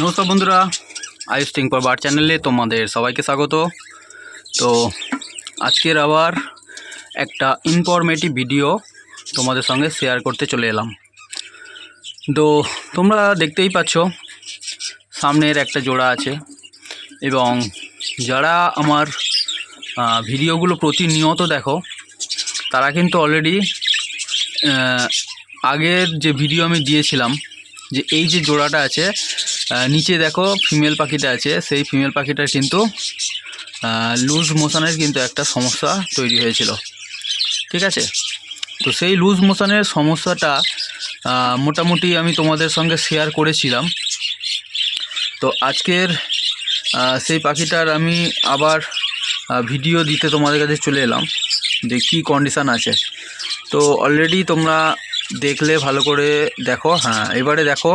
নমস্কার বন্ধুরা, আয়ুষ টিঙ্কর বার চ্যানেলে তোমাদের সবাইকে স্বাগত। তো আজকের আবার একটা ইনফরমেটিভ ভিডিও তোমাদের সঙ্গে শেয়ার করতে চলে এলাম। তো তোমরা দেখতেই পাচ্ছ, সামনের একটা জোড়া আছে এবং যারা আমার ভিডিওগুলো প্রতিনিয়ত দেখো, তারা কিন্তু অলরেডি আগের যে ভিডিও আমি দিয়েছিলাম, যে এই যে জোড়াটা আছে নিচে দেখো ফিমেল পাখিটা আছে। সেই ফিমেল পাখিটার কিন্তু লুজ মোশনের কিন্তু একটা সমস্যা তৈরি হয়েছিল। ঠিক আছে? তো সেই লুজ মোশনের সমস্যাটা মোটামুটি আমি তোমাদের সঙ্গে শেয়ার করেছিলাম। তো আজকের সেই পাখিটার আমি আবার ভিডিও দিতে তোমাদের কাছে চলে এলাম, যে কী কন্ডিশান আছে। তো অলরেডি তোমরা দেখলে, ভালো করে দেখো। হ্যাঁ এবারে দেখো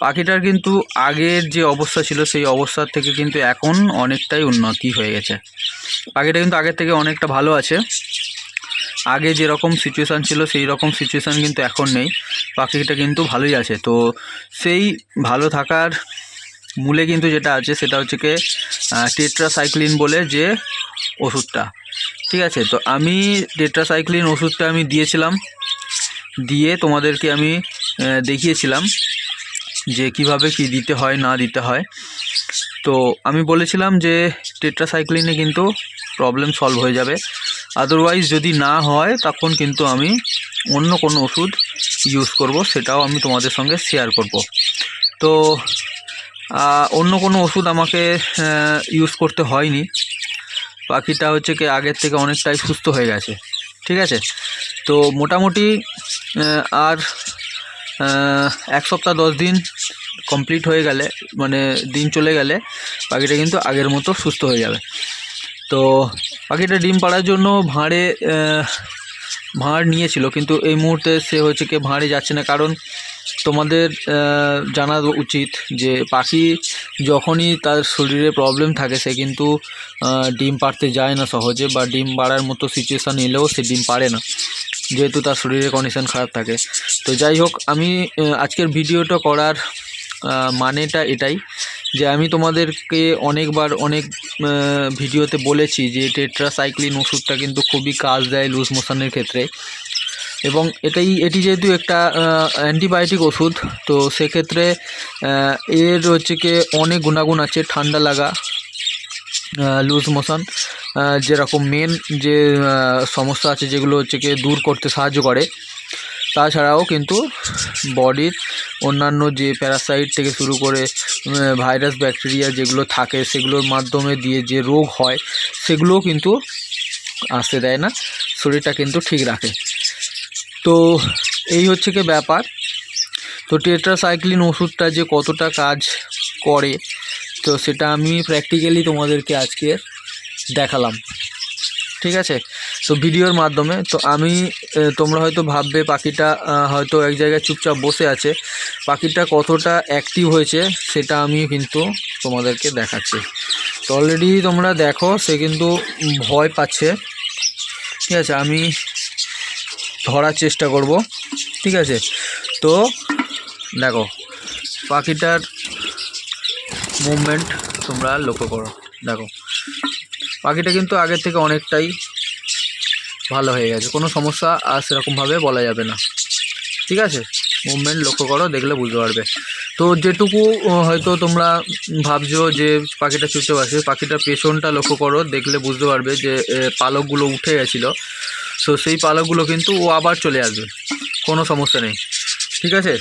পাখিটার কিন্তু আগের যে অবস্থা ছিল, সেই অবস্থার থেকে কিন্তু এখন অনেকটাই উন্নতি হয়ে গেছে। পাখিটা কিন্তু আগের থেকে অনেকটা ভালো আছে। আগে যেরকম সিচুয়েশান ছিল সেই রকম সিচুয়েশান কিন্তু এখন নেই। পাখিটা কিন্তু ভালোই আছে। তো সেই ভালো থাকার মূলে কিন্তু যেটা আছে, সেটা হচ্ছে কি টেট্রাসাইক্লিন বলে যে ওষুধটা। ঠিক আছে? তো আমি টেট্রাসাইক্লিন ওষুধটা আমি দিয়েছিলাম। দিয়ে তোমাদেরকে আমি দেখিয়েছিলাম। যে কীভাবে কি দিতে হয়, না দিতে হয়। তো আমি বলেছিলাম যে টেট্রাসাইক্লিনে কিন্তু প্রবলেম সলভ হয়ে যাবে। আদারওয়াইজ যদি না হয়, তখন কিন্তু আমি অন্য কোনো ওষুধ ইউজ করব, সেটাও আমি তোমাদের সঙ্গে শেয়ার করব। তো অন্য কোনো ওষুধ আমাকে ইউজ করতে হয়নি। পাখিটা হচ্ছে কি আগের থেকে অনেকটাই সুস্থ হয়ে গেছে। ঠিক আছে? তো মোটামুটি আর এক সপ্তাহ দশ দিন কমপ্লিট হয়ে গেলে মানে দিন চলে গেলে পাখিটা কিন্তু আগের মতো সুস্থ হয়ে যাবে। তো পাখিটা ডিম পাড়ার জন্য ভাঁড়ে ভাঁড় নিয়েছিল, কিন্তু এই মুহূর্তে সে হচ্ছে কি ভাঁড়ে যাচ্ছে না। কারণ তোমাদের জানা উচিত যে পাখি যখনই তার শরীরে প্রবলেম থাকে, সে কিন্তু ডিম পাড়তে যায় না সহজে বা ডিম পাড়ার মতো সিচুয়েশান এলেও সে ডিম পারে না, যেহেতু তার শরীরের কন্ডিশন খারাপ থাকে। তো যাই হোক, আমি আজকের ভিডিওটা করার মানেটা এটাই যে আমি তোমাদেরকে অনেকবার অনেক ভিডিওতে বলেছি যে টেট্রাসাইক্লিন ওষুধটা কিন্তু খুবই কাজ দেয় লুজ মোশনের ক্ষেত্রে। এবং এটাই, এটি যেহেতু একটা অ্যান্টিবায়োটিক ওষুধ, তো সেক্ষেত্রে এর হচ্ছে কি অনেক গুণাগুণ আছে, ঠান্ডা লাগা লুজ মোশন যেরকম মেন যে সমস্যা আছে যেগুলো হচ্ছে কি দূর করতে সাহায্য করে। তাছাড়াও কিন্তু বডির অন্যান্য যে প্যারাসাইট থেকে শুরু করে ভাইরাস ব্যাকটেরিয়া যেগুলো থাকে, সেগুলোর মাধ্যমে দিয়ে যে রোগ হয়, সেগুলোও কিন্তু আসতে দেয় না। শরীরটা কিন্তু ঠিক রাখে। তো এই হচ্ছে কি ব্যাপার। তো টেট্রাসাইক্লিন ওষুধটা যে কতটা কাজ করে, তো সেটা আমি প্র্যাকটিক্যালি তোমাদেরকে আজকে দেখালাম। ঠিক আছে? তো ভিডিওর মাধ্যমে, তো আমি তোমরা হয়তো ভাববে পাখিটা হয়তো এক জায়গায় চুপচাপ বসে আছে। পাখিটা কতটা অ্যাক্টিভ হয়েছে, সেটা আমি কিন্তু তোমাদেরকে দেখাচ্ছি। তো অলরেডি তোমরা দেখো, সে কিন্তু ভয় পাচ্ছে। ঠিক আছে, আমি ধরার চেষ্টা করব। ঠিক আছে, তো দেখো, পাখিটার মুভমেন্ট তোমরা লক্ষ্য করো। দেখো, পাখিটা কিন্তু আগের থেকে অনেকটাই ভালো হয়ে গেছে। কোনো সমস্যা আর সেরকমভাবে বলা যাবে না। ঠিক আছে? মুভমেন্ট লক্ষ্য করো, দেখলে বুঝতে পারবে। তো যেটুকু হয়তো তোমরা ভাবছ যে পাখিটা ছুটতে পারছে পাখিটার পেছনটা লক্ষ্য করো, দেখলে বুঝতে পারবে যে পালকগুলো উঠে গেছিল। তো সেই পালকগুলো কিন্তু ও আবার চলে আসবে। কোনো সমস্যা নেই। ঠিক আছে?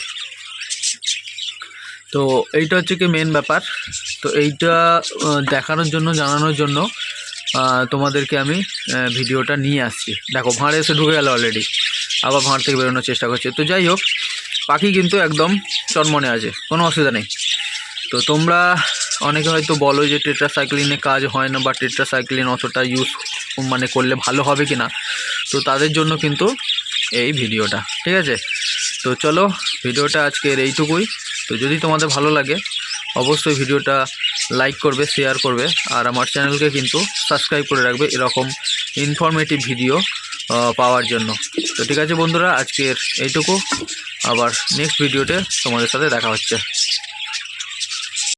তো এইটা হচ্ছে কি মেন ব্যাপার। তো এইটা দেখানোর জন্য, জানানোর জন্য তোমাদেরকে আমি ভিডিওটা নিয়ে আসছি। দেখো, ভাঁড়ে এসে ঢুকে গেল অলরেডি আবার ভাঁড় থেকে বেরোনোর চেষ্টা করছে। তো যাই হোক, পাখি কিন্তু একদম চনমনে আছে, কোনো অসুবিধা নেই। তো তোমরা অনেকে হয়তো বলো যে টেট্রাসাইক্লিনে কাজ হয় না বা টেট্রা টেট্রাসাইক্লিন অতটা ইউজ মানে করলে ভালো হবে কি না তো তাদের জন্য কিন্তু এই ভিডিওটা, ঠিক আছে? তো চলো, ভিডিওটা আজকের এইটুকুই। তো যদি তোমাদের ভালো লাগে অবশ্যই ভিডিওটা লাইক করবে শেয়ার করবে, আর আমার চ্যানেলকে কিন্তু সাবস্ক্রাইব করে রাখবে এরকম ইনফরমেটিভ ভিডিও পাওয়ার জন্য। তো ঠিক আছে বন্ধুরা, আজকের এইটুকু। আবার নেক্সট ভিডিওতে তোমাদের সাথে দেখা হচ্ছে।